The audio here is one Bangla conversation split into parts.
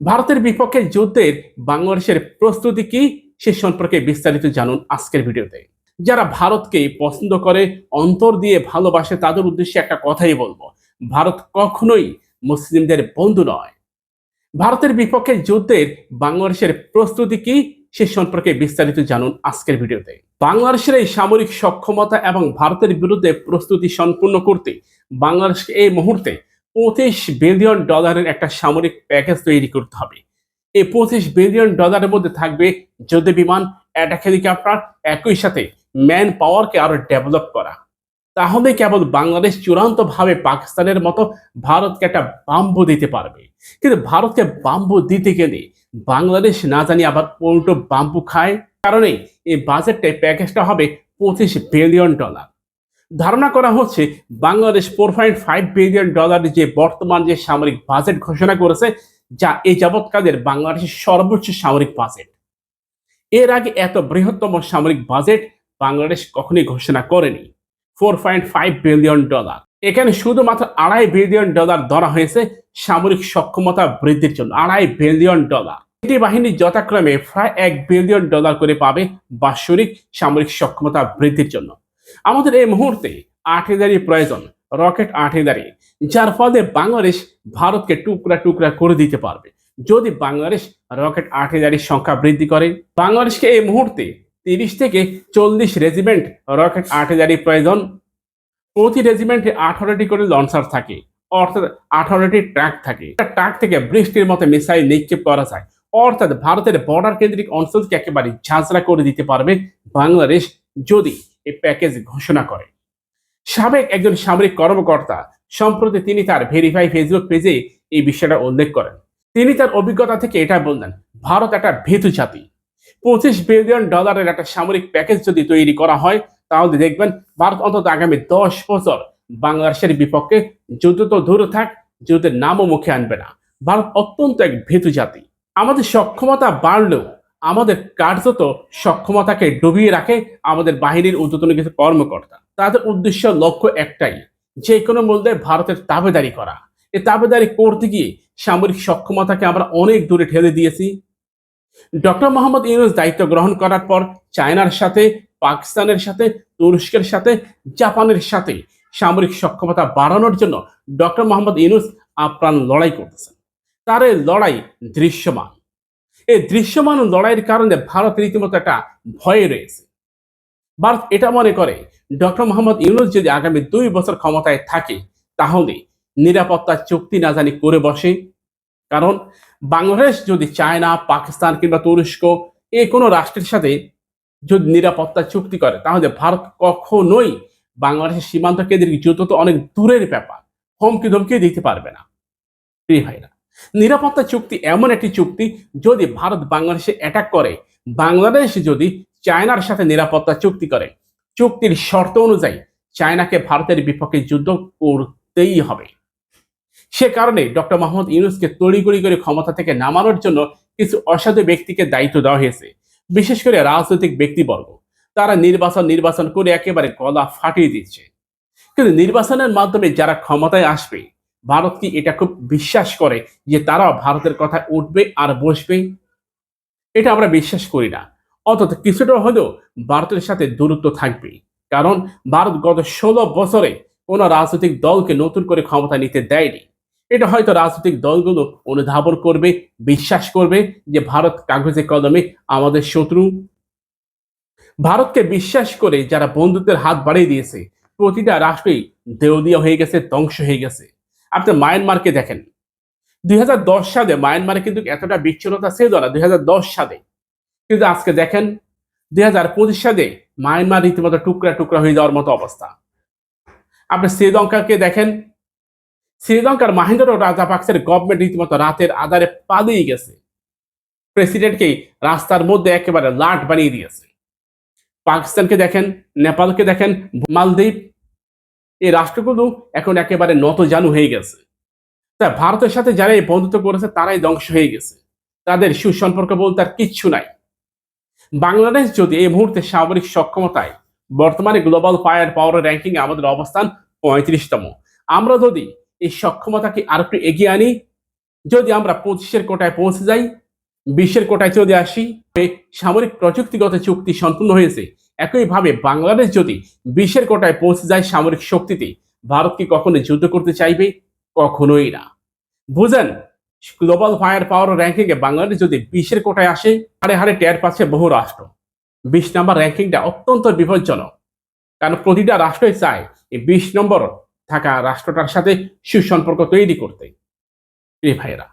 ভারতের বিপক্ষে যুদ্ধের বাংলাদেশের প্রস্তুতি কি, সে সম্পর্কে বিস্তারিত জানুন আজকের ভিডিওতে। যারা ভারতকে পছন্দ করে, অন্তর দিয়ে ভালোবাসে, তাদের উদ্দেশ্যে একটা কথাই বলব, ভারত কখনোই মুসলিমদের বন্ধু নয়। ভারতের বিপক্ষে যুদ্ধের বাংলাদেশের প্রস্তুতি কি, সে সম্পর্কে বিস্তারিত জানুন আজকের ভিডিওতে। বাংলাদেশের এই সামরিক সক্ষমতা এবং ভারতের বিরুদ্ধে প্রস্তুতি সম্পূর্ণ করতে বাংলাদেশকে এই মুহূর্তে পঁচিশ বিলিয়ন ডলারের একটা সামরিক প্যাকেজ তৈরি করতে হবে। এই পঁচিশ বিলিয়ন ডলারের মধ্যে থাকবে যুদ্ধ বিমান অ্যাটাক হেলিকপ্টার একই সাথে ম্যান পাওয়ারকে আরও ডেভেলপ করা। তাহলে কেবল বাংলাদেশ চূড়ান্তভাবে পাকিস্তানের মতো ভারতকে একটা বাম্বু দিতে পারবে। কিন্তু ভারতকে বাম্বু দিতে গেলে বাংলাদেশ না জানি আবার উল্টো বাম্বু খায়। কারণে এই বাজেটটা প্যাকেজটা হবে পঁচিশ বিলিয়ন ডলার ধারণা করা হচ্ছে Bangladesh four point five billion dollar যে বর্তমান যে সামরিক বাজেট ঘোষণা করেছে, যা এই যাবৎকালের বাংলাদেশের সর্বোচ্চ সামরিক বাজেট এর আগে এত বৃহত্তম সামরিক বাজেট বাংলাদেশ কখনোই ঘোষণা করেনি। Four point five billion dollar এখানে শুধুমাত্র আড়াই বিলিয়ন ডলার ধরা হয়েছে সামরিক সক্ষমতা বৃদ্ধির জন্য, আড়াই বিলিয়ন ডলার এটি বাহিনী যথাক্রমে প্রায় এক বিলিয়ন ডলার করে পাবে বাৎসরিক সামরিক সক্ষমতা বৃদ্ধির জন্য। আমাদের এই মুহূর্তে আর্টিলারি প্রয়োজন, রকেট আর্টিলারি যার ফলে বাংলাদেশ ভারতকে টুকরা টুকরা করে দিতে পারবে। যদি বাংলাদেশ রকেট আর্টিলারির সংখ্যা বৃদ্ধি করে, বাংলাদেশকে এই মুহূর্তে তিরিশ থেকে চল্লিশ রেজিমেন্ট রকেট আর্টিলারি প্রয়োজন। প্রতি রেজিমেন্টে আঠারোটি করে লঞ্চার থাকে, অর্থাৎ আঠারোটি ট্রাক থাকে। ট্রাক থেকে বৃষ্টির মতো মিসাইল নিক্ষেপ করা যায়, অর্থাৎ ভারতের বর্ডার কেন্দ্রিক অঞ্চলকে একেবারে ঝাঁঝরা করে দিতে পারবে বাংলাদেশ। যদি এই প্যাকেজ ঘোষণা করে। সাবেক একজন সামরিক কর্মকর্তা, সম্প্রতি তিনি তার ভেরিফাই ফেসবুক পেজে এই বিষয়টা উল্লেখ করেন। তিনি তার অভিজ্ঞতা থেকে এটা বললেন, ভারত একটা ভীতু জাতি। পঁচিশ বিলিয়ন ডলারের একটা সামরিক প্যাকেজ যদি তৈরি করা হয়, তাহলে দেখবেন ভারত অন্তত আগামী দশ বছর বাংলাদেশের বিপক্ষে যুদ্ধ তো দূরে থাক, যুদ্ধের নামও মুখে আনবে না। ভারত অত্যন্ত এক ভীতু জাতি। আমাদের সক্ষমতা বাড়লেও আমাদের কার্যত সক্ষমতাকে ডুবিয়ে রাখে আমাদের বাহিনীর উদ্যতন কিছু কর্মকর্তা। তাদের উদ্দেশ্য, লক্ষ্য একটাই যে কোনো মূল্যে ভারতের তাবেদারি করা। এই তাবেদারি করতে গিয়ে সামরিক সক্ষমতাকে আমরা অনেক দূরে ঠেলে দিয়েছি। ডক্টর মোহাম্মদ ইউনুস দায়িত্ব গ্রহণ করার পর চায়নার সাথে, পাকিস্তানের সাথে, তুরস্কের সাথে, জাপানের সাথে সামরিক সক্ষমতা বাড়ানোর জন্য ডক্টর মোহাম্মদ ইউনুস আপ্রাণ লড়াই করতেছেন। তার এই লড়াই দৃশ্যমান। এই দৃশ্যমান লড়াইয়ের কারণে ভারত রীতিমতো একটা ভয়ে রয়েছে। ভারত এটা মনে করে, ডক্টর মোহাম্মদ ইউনুস যদি আগামী দুই বছর ক্ষমতায় থাকে, তাহলে নিরাপত্তা চুক্তি না জানি করে বসে। কারণ বাংলাদেশ যদি চায়না, পাকিস্তান কিংবা তুরস্ক এই কোনো রাষ্ট্রের সাথে যদি নিরাপত্তা চুক্তি করে, তাহলে ভারত কখনোই বাংলাদেশের সীমান্ত কেন্দ্রিক যুদ্ধ তো অনেক দূরের ব্যাপার, হুমকি ধমকি দিতে পারবে না। প্রিয় ভাইরা নিরাপত্তা চুক্তি এমন একটি চুক্তি যদি ভারত বাংলাদেশে অ্যাটাক করে, বাংলাদেশ যদি চায়নার সাথে নিরাপত্তা চুক্তি করে, চুক্তির শর্ত অনুযায়ী চায়নাকে ভারতের বিপক্ষে যুদ্ধ করতেই হবে। সে কারণে ডক্টর মোহাম্মদ ইউনুসকে তড়িগড়ি করে ক্ষমতা থেকে নামানোর জন্য কিছু অসাধু ব্যক্তিকে দায়িত্ব দেওয়া হয়েছে, বিশেষ করে রাজনৈতিক ব্যক্তিবর্গ। তারা নির্বাচন নির্বাচন করে একেবারে গলা ফাটিয়ে দিচ্ছে। কিন্তু নির্বাচনের মাধ্যমে যারা ক্ষমতায় আসবে ভারত কি এটা খুব বিশ্বাস করে যে তারা ভারতের কথা উঠবে আর বসবে? এটা আমরা বিশ্বাস করি না। অন্তত কিছুটা হলেও ভারতের সাথে দূরত্ব থাকবে। কারণ ভারত গত ষোলো বছরে কোনো রাজনৈতিক দলকে নতুন করে ক্ষমতা নিতে দেয়নি। এটা হয়তো রাজনৈতিক দলগুলো অনুধাবন করবে, বিশ্বাস করবে যে ভারত কাগজে কলমে আমাদের শত্রু। ভারতকে বিশ্বাস করে যারা বন্ধুত্বের হাত বাড়িয়ে দিয়েছে, প্রতিটা রাষ্ট্রই দেউলিয়া হয়ে গেছে, ধ্বংস হয়ে গেছে। আপনি মায়ানমারকে দেখেন। দুই হাজার দশ সালে মায়ানমারে কিন্তু এতটা বিচ্ছিন্নতা ছিল না, দুই সালে। কিন্তু আজকে দেখেন, দুই সালে মায়ানমার রীতিমতো টুকরা টুকরা হয়ে যাওয়ার মতো অবস্থা। আপনি শ্রীলঙ্কাকে দেখেন, শ্রীলঙ্কার মাহেন্দ্র রাজাপাক্সের গভর্নমেন্ট রীতিমতো রাতের আধারে পালিয়ে গেছে। প্রেসিডেন্টকে রাস্তার মধ্যে একেবারে লাট বানিয়ে দিয়েছে। পাকিস্তানকে দেখেন, নেপালকে দেখেন, মালদ্বীপ এই রাষ্ট্রগুলো এখন একেবারে নত জানু হয়ে গেছে। তা ভারতের সাথে যারা এই বন্ধুত্ব করেছে, তারাই ধ্বংস হয়ে গেছে। তাদের সুসম্পর্ক বলতে আর কিচ্ছু নাই। বাংলাদেশ যদি এই মুহূর্তে সামরিক সক্ষমতায় বর্তমানে গ্লোবাল ফায়ার পাওয়ার র্যাঙ্কিং আমাদের অবস্থান পঁয়ত্রিশতম। আমরা যদি এই সক্ষমতাকে আর একটু এগিয়ে আনি, যদি আমরা পঁচিশের কোটায় পৌঁছে যাই বিশ্বের কোটায় চলে আসি, সামরিক প্রযুক্তিগত চুক্তি সম্পূর্ণ হয়েছে একইভাবে বাংলাদেশ যদি বিশ্বের কোটায় পৌঁছে যায় সামরিক শক্তিতে, ভারত কি কখনো যুদ্ধ করতে চাইবে? কখনোই না। বুঝেন গ্লোবাল ফায়ার পাওয়ার র্যাঙ্কিং এ বাংলাদেশ যদি বিশ্বের কোটায় আসে হারে হারে টের পাচ্ছে বহু রাষ্ট্র। বিশ নম্বর র্যাঙ্কিংটা অত্যন্ত বিপজ্জনক। কারণ প্রতিটা রাষ্ট্রই চায় এই বিশ নম্বর থাকা রাষ্ট্রটার সাথে সুসম্পর্ক তৈরি করতে। ভাইয়েরা,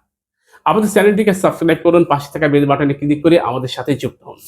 আমাদের চ্যানেলটিকে সাবস্ক্রাইব করুন, পাশে থাকা বেল বাটনে ক্লিক করে আমাদের সাথে যুক্ত হন।